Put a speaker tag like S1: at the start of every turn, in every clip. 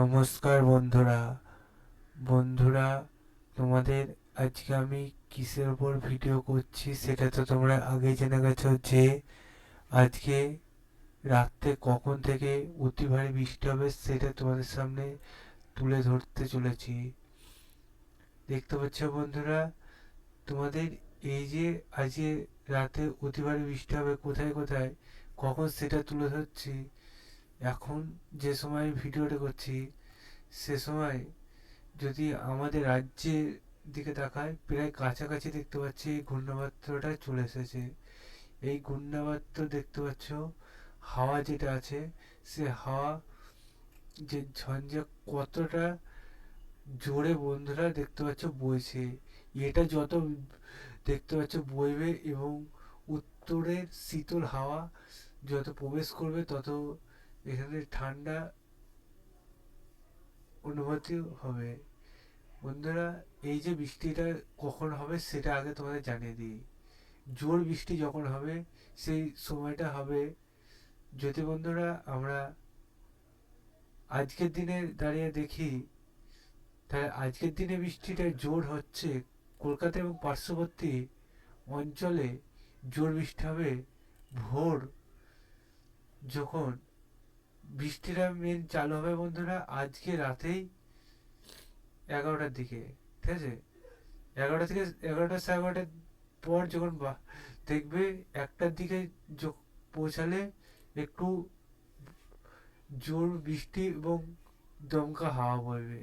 S1: নমস্কার বন্ধুরা। বন্ধুরা, তোমাদের আজকে আমি কিসের উপর ভিডিও করছি সেটা তো তোমরা আগেই জেনে গেছো যে আজকে রাত্রে কখন থেকে অতি ভারী বৃষ্টি হবে সেটা তোমাদের সামনে তুলে ধরতে চলেছি। দেখতে পাচ্ছ বন্ধুরা, তোমাদের এই যে আজকে রাতে অতি ভারী বৃষ্টি হবে কোথায় কোথায়, কখন সেটা তুলে ধরছি এখন যে সময় ভিডিওটা করছি, সে সময় যদি আমাদের রাজ্যের দিকে তাকায় প্রায় কাছাকাছি দেখতে পাচ্ছি এই ঘূর্ণাবর্তটা চলে এসেছে। এই ঘূর্ণাবর্ত দেখতে পাচ্ছ, হাওয়া যেটা আছে, সে হাওয়া যে ঝঞ্ঝা কতটা জোরে বন্ধুরা দেখতে পাচ্ছ বইছে। এটা যত দেখতে পাচ্ছ বইবে এবং উত্তরের শীতল হাওয়া যত প্রবেশ করবে, তত এখানে ঠান্ডা অনুভূতি হবে। বন্ধুরা, এই যে বৃষ্টিটা কখন হবে সেটা আগে তোমাদের জানিয়ে দিই। জোর বৃষ্টি যখন হবে, সেই সময়টা হবে। যদি বন্ধুরা আমরা আজকের দিনে দাঁড়িয়ে দেখি, তাহলে আজকের দিনে বৃষ্টিটা জোর হচ্ছে কলকাতা এবং পার্শ্ববর্তী অঞ্চলে। জোর বৃষ্টি হবে ভোর যখন বৃষ্টিটা মেন চালু হবে বন্ধুরা আজকে রাতেই এগারোটার দিকে, ঠিক আছে? এগারোটা থেকে এগারোটা সাড়ে এগারোটার পর যখন দেখবে একটার দিকে পৌঁছালে একটু জোর বৃষ্টি এবং দমকা হাওয়া বইবে।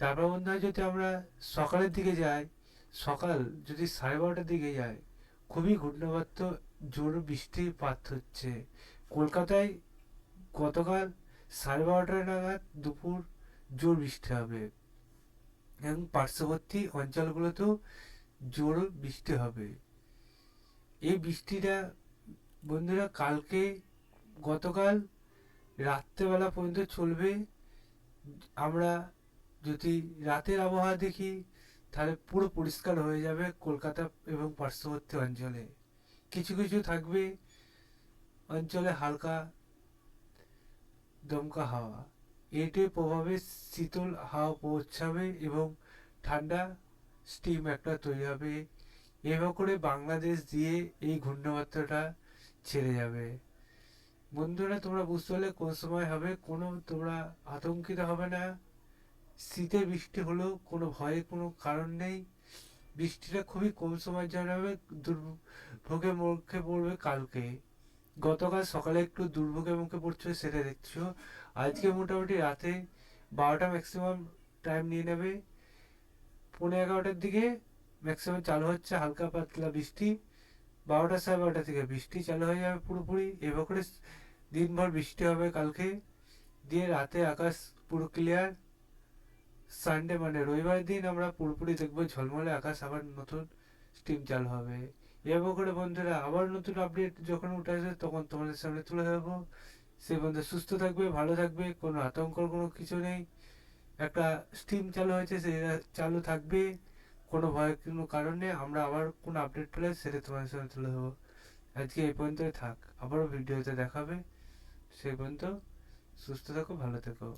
S1: তারপর বন্ধুরা যদি আমরা সকালের দিকে যাই, সকাল যদি সাড়ে বারোটার দিকে যাই, খুবই ঘূর্ণাবর্ত জোর বৃষ্টিপাত হচ্ছে। কলকাতায় গতকাল সাড়ে বারোটা নাগাদ দুপুর জোর বৃষ্টি হবে এবং পার্শ্ববর্তী অঞ্চলগুলোতেও জোর বৃষ্টি হবে। এই বৃষ্টিটা, বন্ধুরা, কালকে, গতকাল রাত্রেবেলা পর্যন্ত চলবে। আমরা যদি রাতের আবহাওয়া দেখি, তাহলে পুরো পরিষ্কার হয়ে যাবে কলকাতা এবং পার্শ্ববর্তী অঞ্চলে। কিছু কিছু থাকবে অঞ্চলে হালকা দমকা হাওয়া। এটির প্রভাবে শীতল হাওয়া পৌঁছাবে এবং ঠান্ডা স্টিম একটা তৈরি হবে। এভাবে করে বাংলাদেশ দিয়ে এই ঘূর্ণাবর্তটা ছেড়ে যাবে। বন্ধুরা, তোমরা বুঝতে পারলে কোন সময় হবে, কোনো তোমরা আতঙ্কিত হবে না। শীতে বৃষ্টি হলেও কোনো ভয়ের কোনো কারণ নেই। বৃষ্টিটা খুবই কম সময়ের জন্য হবে দুর্ভোগের মুখে পড়বে কালকে। গতকাল সকালে একটু দুর্ভোগের মুখে পড়ছে সেটা দেখছ। আজকে মোটামুটি রাতে বারোটা ম্যাক্সিমাম টাইম নিয়ে নেবে। পনেরো এগারোটার দিকে ম্যাক্সিমাম চালু হচ্ছে হালকা পাতলা বৃষ্টি। বারোটা সাড়ে বারোটা থেকে বৃষ্টি চালু হয়ে যাবে পুরোপুরি। এবার করে দিনভর বৃষ্টি হবে কালকে। দিয়ে রাতে আকাশ পুরো ক্লিয়ার সানডে মানে রবিবার দিন আমরা পুরোপুরি দেখব ঝলমলে আকাশ আবার নতুন স্টিম চালু হবে। এভাবে করে বন্ধুরা আবার নতুন আপডেট যখন উঠে আসবে, তখন তোমাদের সামনে তুলে ধরবো। সে বন্ধু সুস্থ থাকবে, ভালো থাকবে, কোনো আতঙ্কর কোনো কিছু নেই। একটা স্টিম চালু হয়েছে সেটা চালু থাকবে, কোনো ভয়ের কোনো কারণে আমরা আবার কোনো আপডেট পেলে সেটা তোমাদের সামনে তুলে দেবো আজকে এই পর্যন্তই থাক, আবারও ভিডিওতে দেখাবে। সেই পর্যন্ত সুস্থ থাকো, ভালো থেকো।